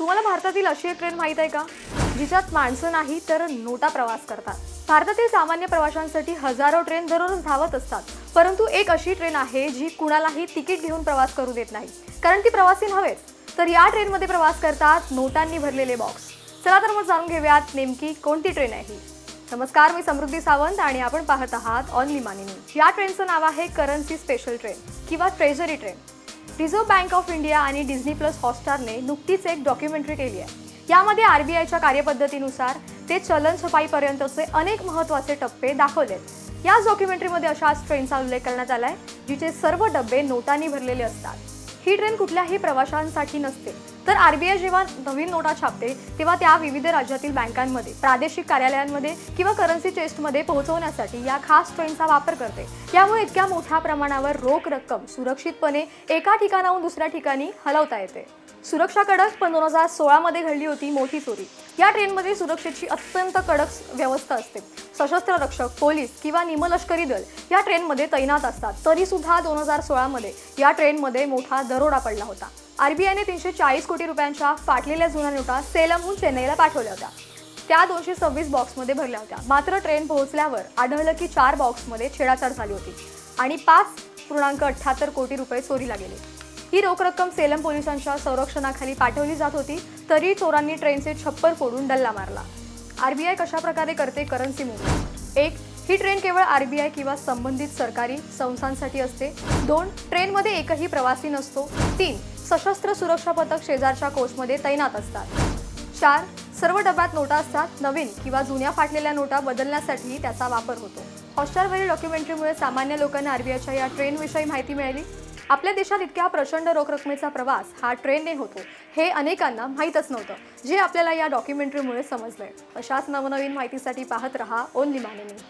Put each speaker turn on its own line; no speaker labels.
तुम्हाला भारतातील अशी एक ट्रेन माहीत आहे का? जिच्यात माणसं नाही तर नोटा प्रवास करतात. भारतातील सामान्य प्रवाशांसाठी हजारो ट्रेन दररोज धावत असतात. परंतु एक अशी ट्रेन आहे जी कुणालाही तिकीट घेऊन प्रवास करू देत नाही. कारण ती प्रवासी नव्हेच तर या ट्रेनमध्ये प्रवास करतात नोटांनी भरलेले बॉक्स चला तर मग जाणून घेऊयात नेमकी कोणती ट्रेन आहे ही. नमस्कार मी समृद्धी सावंत आणि आपण पाहत आहात ऑनली मानिनी. या ट्रेनचं नाव आहे करन्सी स्पेशल ट्रेन किंवा treasury train. Reserve Bank of India आणि डिझनी प्लस हॉटस्टारने नुकतीच एक डॉक्युमेंटरी केली आहे. यामध्ये आर बी आयच्या कार्यपद्धतीनुसार ते चलन छपाईपर्यंतचे अनेक महत्त्वाचे टप्पे दाखवलेत. याच डॉक्युमेंटरीमध्ये अशाच ट्रेनचा उल्लेख करण्यात आला आहे जिचे सर्व डबे नोटांनी भरलेले असतात. ही ट्रेन कुठल्याही प्रवाशांसाठी नसते. तर आरबीआय जेव्हा नवीन नोटा छापते तेव्हा त्या विविध राज्यातील बँकांमध्ये प्रादेशिक कार्यालयांमध्ये किंवा करन्सी चेस्टमध्ये पोहोचवण्यासाठी या खास ट्रेनचा वापर करते. यामुळे इतक्या मोठ्या प्रमाणावर रोख रक्कम सुरक्षितपणे एका ठिकाणाहून दुसऱ्या ठिकाणी हलवता येते. सुरक्षा कडक पण दोन हजार सोळामध्ये घडली होती मोठी चोरी. या ट्रेनमध्ये सुरक्षेची अत्यंत कडक व्यवस्था असते. सशस्त्र रक्षक पोलीस किंवा निमलष्करी दल या ट्रेनमध्ये तैनात असतात. तरीसुद्धा दोन हजार सोळामध्ये या ट्रेनमध्ये मोठा दरोडा पडला होता. आरबीआयने तीनशे चाळीस कोटी रुपयांच्या फाटलेल्या जुन्या नोटा सेलमहून चेन्नईला पाठवल्या होत्या. त्या दोनशे सव्वीस बॉक्समध्ये भरल्या होत्या. मात्र ट्रेन पोहोचल्यावर आढळलं की चार बॉक्समध्ये छेडाछाड झाली होती आणि पाच पूर्णांक अठ्ठ्याहत्तर कोटी रुपये चोरीला गेले ही रोख रक्कम सेलम पोलिसांच्या संरक्षणाखाली पाठवली जात होती तरी चोरांनी ट्रेनचे छप्पर फोडून डल्ला मारला. आरबीआय कशा प्रकारे करते करन्सी मूव्ह एक ही ट्रेन केवळ आरबीआय किंवा संबंधित सरकारी संस्थांसाठी असते. दोन ट्रेनमध्ये एकही प्रवासी नसतो. तीन सशस्त्र सुरक्षा पथक शेजारच्या कोचमध्ये तैनात असतात. चार सर्व डब्यात नोटा असतात. नवीन किंवा जुन्या फाटलेल्या नोटा बदलण्यासाठी त्याचा वापर होतो. हॉटस्टारवरील डॉक्युमेंटरीमुळे सामान्य लोकांना आरबीआयच्या या ट्रेनविषयी माहिती मिळाली. आपल्या देशात इतक्या प्रचंड रोख रकमेचा प्रवास हा ट्रेनने होतो हे अनेकांना माहीतच नव्हतं जे आपल्याला या डॉक्युमेंटरीमुळे समजलंय. अशाच नवनवीन माहितीसाठी पाहत रहा ओनली मानिनी